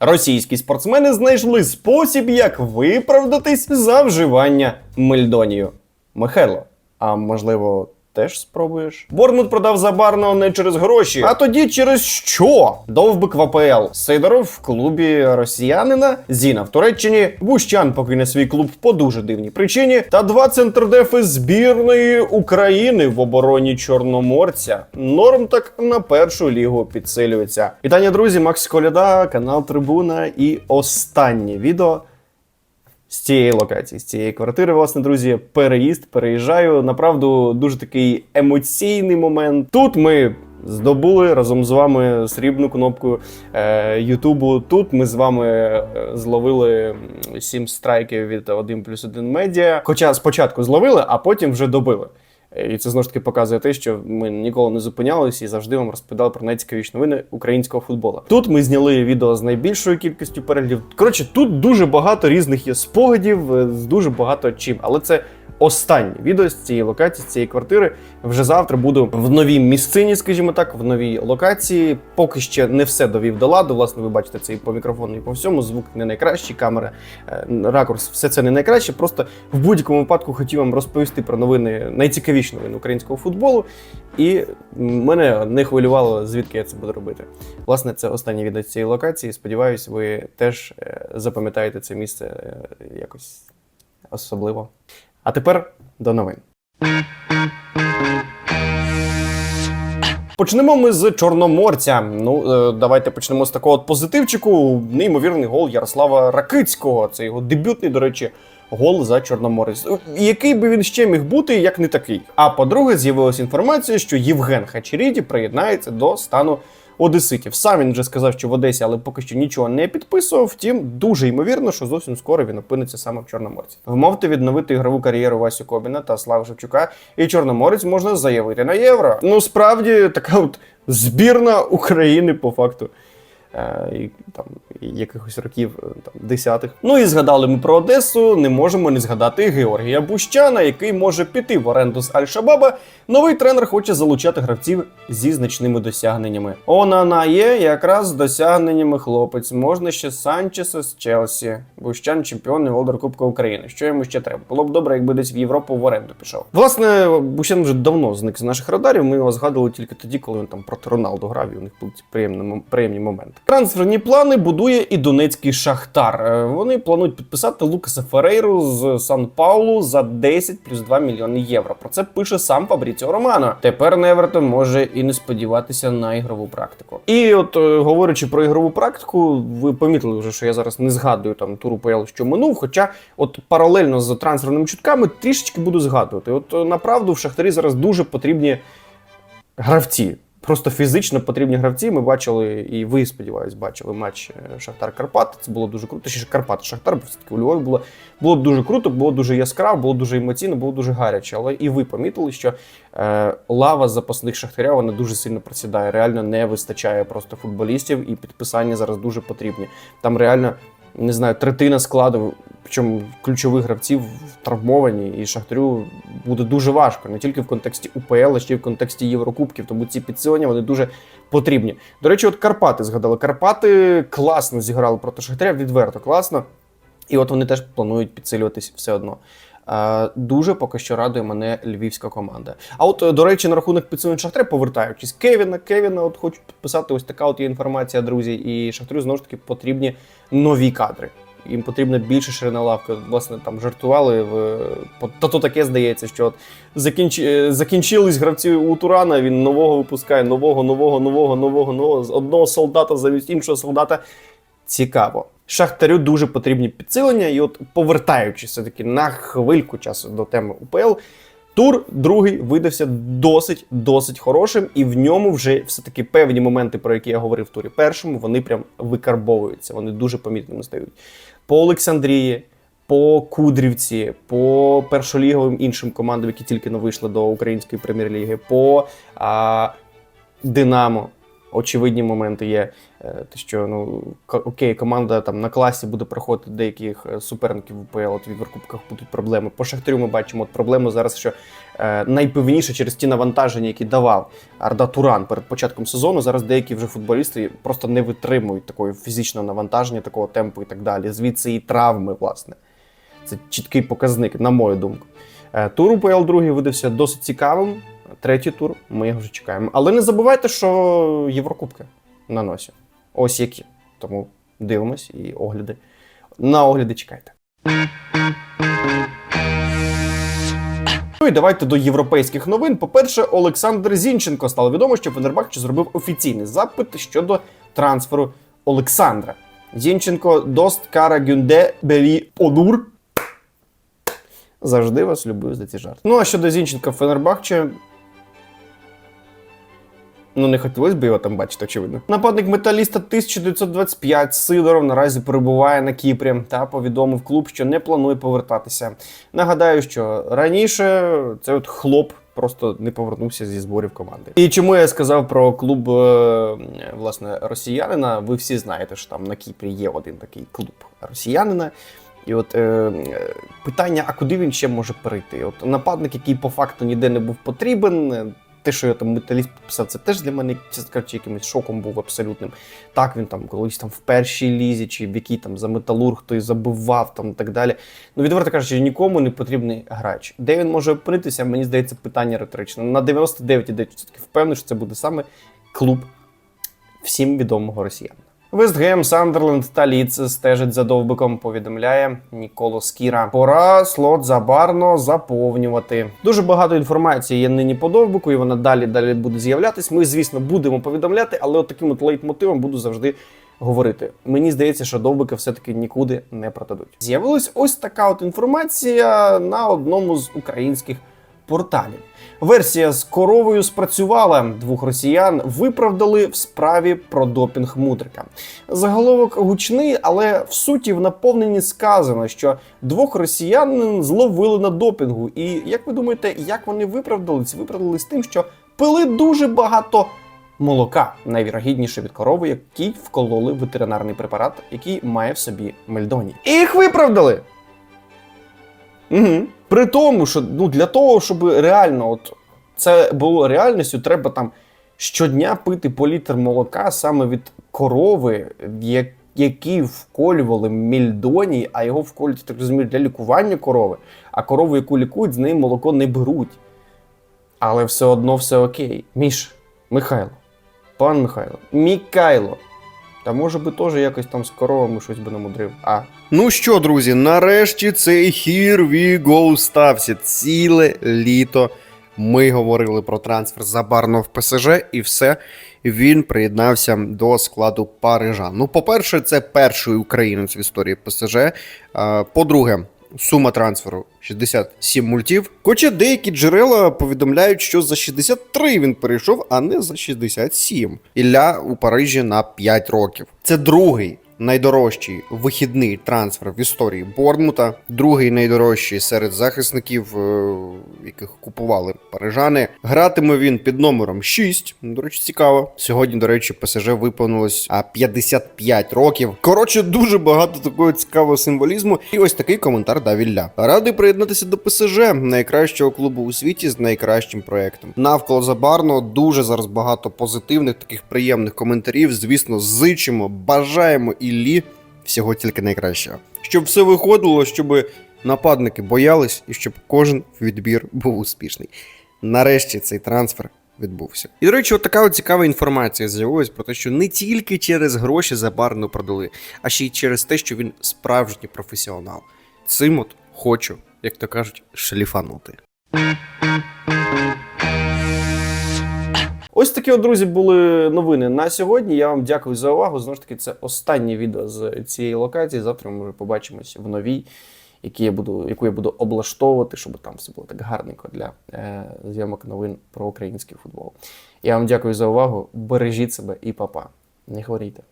Російські спортсмени знайшли спосіб, як виправдатись за вживання мельдонію. Михайло, а можливо. Теж спробуєш. Бормут продав Забарного не через гроші, а тоді через що? Довбик в АПЛ. Сидоров в клубі росіянина, Зіна в Туреччині, Бущан покине свій клуб по дуже дивній причині. Та два центрдефи збірної України в обороні Чорноморця. Норм так на першу лігу підсилюється. Вітання, друзі, Макс Коляда, канал Трибуна і останнє відео з цієї локації, з цієї квартири, власне, друзі, переїзд, переїжджаю. Направду дуже такий емоційний момент. Тут ми. Здобули разом з вами срібну кнопку е, Ютубу. Тут ми з вами е, зловили 7 страйків від 1 плюс 1 медіа. Хоча спочатку зловили, а потім вже добили. І це знову ж таки показує те, що ми ніколи не зупинялися і завжди вам розповідали про найцікавіші новини українського футболу. Тут ми зняли відео з найбільшою кількістю переглядів. Коротше, тут дуже багато різних є спогадів е, з дуже багато чим, але це. Останнє відео з цієї локації, з цієї квартири. Вже завтра буду в новій місцині, скажімо так, в новій локації. Поки ще не все довів до ладу. Власне, ви бачите це і по мікрофону, і по всьому. Звук не найкращий, камера, е, ракурс, все це не найкраще. Просто в будь-якому випадку хотів вам розповісти про новини, найцікавіші новини українського футболу. І мене не хвилювало, звідки я це буду робити. Власне, це останнє відео з цієї локації. Сподіваюсь, ви теж е, запам'ятаєте це місце е, якось особливо. А тепер до новин. Почнемо ми з Чорноморця. Ну, е, давайте почнемо з такого позитивчику. Неймовірний гол Ярослава Ракицького. Це його дебютний, до речі, гол за Чорноморець. Е, Який би він ще міг бути, як не такий. А по-друге, з'явилася інформація, що Євген Хачеріді приєднається до стану Одеситів. Сам він вже сказав, що в Одесі, але поки що нічого не підписував. Втім, дуже ймовірно, що зовсім скоро він опиниться саме в Чорноморці. Вмовте відновити ігрову кар'єру Васю Кобіна та Слави Шевчука, і Чорноморець можна заявити на євро. Ну справді така от збірна України по факту. Е, і, там, якихось років е, там, десятих. Ну і згадали ми про Одесу. Не можемо не згадати Георгія Бущана, який може піти в оренду з Аль-Шабаба. Новий тренер хоче залучати гравців зі значними досягненнями. Онана є якраз з досягненнями хлопець. Можна ще Санчеса з Челсі. Бущан чемпіон і володар Кубка України. Що йому ще треба? Було б добре, якби десь в Європу в оренду пішов. Власне, Бущан вже давно зник з наших радарів. Ми його згадували тільки тоді, коли він там проти Роналду грав, і у них були приємні, приємні моменти. Трансферні плани будує і Донецький Шахтар. Е, Вони планують підписати Лукаса Ферейру з Сан Паулу за 10 плюс 2 мільйони євро. Про це пише сам Фабріціо Романо. Тепер Невертон може і не сподіватися на ігрову практику. І от е, говорячи про ігрову практику, ви помітили вже, що я зараз не згадую там туру ПЛ, що минув. Хоча, от паралельно з трансферними чутками трішечки буду згадувати. От е, направду в Шахтарі зараз дуже потрібні гравці. Просто фізично потрібні гравці. Ми бачили, і ви, сподіваюсь, бачили матч е, Шахтар Карпат. Це було дуже круто. Ще Карпат Шахтар, бо все-таки у Львові було, було дуже круто, було дуже яскраво, було дуже емоційно, було дуже гаряче. Але і ви помітили, що е, лава запасних шахтаря вона дуже сильно просідає. Реально не вистачає просто футболістів, і підписання зараз дуже потрібні. Там реально. Не знаю, третина складу, причому ключових гравців травмовані, і Шахтарю буде дуже важко, не тільки в контексті УПЛ, а ще й в контексті Єврокубків. Тому ці підсилення вони дуже потрібні. До речі, от Карпати згадали. Карпати класно зіграли проти Шахтаря, відверто класно. І от вони теж планують підсилюватись все одно. Дуже поки що радує мене львівська команда. А от, е, до речі, на рахунок підсилень Шахтаря, повертаючись, Кевіна, Кевіна, от хочуть підписати ось така от є інформація, друзі. І Шахтарю знову ж таки потрібні нові кадри. Їм потрібна більше ширина лавки. Власне, там жартували в та то таке здається, що от закінч... е, закінчились гравці у Турана. Він нового випускає, нового, нового, нового, нового, нового з одного солдата замість іншого солдата. Цікаво. Шахтарю дуже потрібні підсилення, і от повертаючись все-таки на хвильку часу до теми УПЛ, тур другий видався досить досить хорошим, і в ньому вже все-таки певні моменти, про які я говорив в турі першому, вони прям викарбовуються, вони дуже помітними стають. По Олександрії, по Кудрівці, по першоліговим іншим командам, які тільки не вийшли до української прем'єр-ліги, по а, Динамо. Очевидні моменти є. Е, Те, що ну окей, команда там на класі буде проходити деяких е, суперників в УПЛ, от в Єврокубках будуть проблеми. По Шахтарю ми бачимо от проблему зараз, що е, найпевніше через ті навантаження, які давав Арда Туран перед початком сезону. Зараз деякі вже футболісти просто не витримують такого фізичного навантаження, такого темпу і так далі. Звідси і травми, власне. Це чіткий показник, на мою думку. Е, Тур УПЛ другий видався досить цікавим. Третій тур ми його вже чекаємо. Але не забувайте, що Єврокубки на носі. Ось які. Тому дивимось і огляди. На огляди чекайте. Ну і давайте до європейських новин. По-перше, Олександр Зінченко стало відомо, що Фенербахче зробив офіційний запит щодо трансферу Олександра. Зінченко дост кара гюнде бері онур. Завжди вас люблю за ці жарти. Ну а щодо Зінченка Фенербахче. Ну, не хотілося б його там бачити, очевидно. Нападник металіста 1925 Сидоров наразі перебуває на Кіпрі та повідомив клуб, що не планує повертатися. Нагадаю, що раніше цей от хлоп просто не повернувся зі зборів команди. І чому я сказав про клуб е, власне росіянина? Ви всі знаєте, що там на Кіпрі є один такий клуб росіянина. І от е, питання: а куди він ще може перейти? От нападник, який по факту ніде не був потрібен. Те, що я там металіст підписав, це теж для мене, кажучи, якимось шоком був абсолютним. Так, він там колись там в першій лізі, чи в якій там за металург хтось забивав там і так далі. Ну, відверто кажучи, нікому не потрібний грач. Де він може опинитися, мені здається, питання риторичне. На 99,9% впевнений, що це буде саме клуб всім відомого росіянина. Вестгем, Сандерленд та Ліц стежить за довбиком, повідомляє Ніколо Скіра. Пора слот забарно заповнювати. Дуже багато інформації є нині по довбику, і вона далі далі буде з'являтись. Ми, звісно, будемо повідомляти, але от таким от лейтмотивом буду завжди говорити. Мені здається, що довбики все-таки нікуди не продадуть. З'явилась ось така от інформація на одному з українських порталів. Версія з коровою спрацювала. Двох росіян виправдали в справі про допінг мудрика. Заголовок гучний, але в суті в наповненні сказано, що двох росіян зловили на допінгу. І як ви думаєте, як вони виправдались? Виправдались тим, що пили дуже багато молока, найвірогідніше від корови, який вкололи ветеринарний препарат, який має в собі мельдоній. І їх виправдали. Угу. При тому, що ну, для того, щоб реально от, це було реальністю, треба там щодня пити по літр молока саме від корови, які вколювали мільдоній, а його вколюють, так розумію, для лікування корови. А корову, яку лікують, з неї молоко не беруть. Але все одно все окей. Міш, Михайло, пан Михайло, Мікайло. Та може би теж якось там з коровами щось би намудрив. А. Ну що, друзі, нарешті цей Here go стався. Ціле літо ми говорили про трансфер Забарно в ПСЖ, і все. Він приєднався до складу Парижан. Ну, по-перше, це перший українець в історії ПСЖ. По-друге, сума трансферу 67 мультів. Хоча деякі джерела повідомляють, що за 63 він перейшов, а не за 67. Ілля у Парижі на 5 років. Це другий. Найдорожчий вихідний трансфер в історії Борнмута, другий найдорожчий серед захисників, е, яких купували парижани. Гратиме він під номером 6. До речі, цікаво. Сьогодні, до речі, ПСЖ виповнилось а, 55 років. Коротше, дуже багато такого цікавого символізму. І ось такий коментар дав Ілля. Радий приєднатися до ПСЖ, найкращого клубу у світі з найкращим проектом. Навколо Забарно дуже зараз багато позитивних, таких приємних коментарів. Звісно, зичимо, бажаємо Іллі всього тільки найкращого. Щоб все виходило, щоб нападники боялись і щоб кожен відбір був успішний. Нарешті цей трансфер відбувся. І, до речі, от така от цікава інформація з'явилась про те, що не тільки через гроші Забарно продали, а ще й через те, що він справжній професіонал. Цим от хочу, як то кажуть, шліфанути. Ось такі, от, друзі, були новини на сьогодні. Я вам дякую за увагу. Знову ж таки, це останнє відео з цієї локації. Завтра ми вже побачимось в новій, які я буду, яку я буду облаштовувати, щоб там все було так гарненько для е, зйомок новин про український футбол. Я вам дякую за увагу. Бережіть себе і папа. Не хворійте.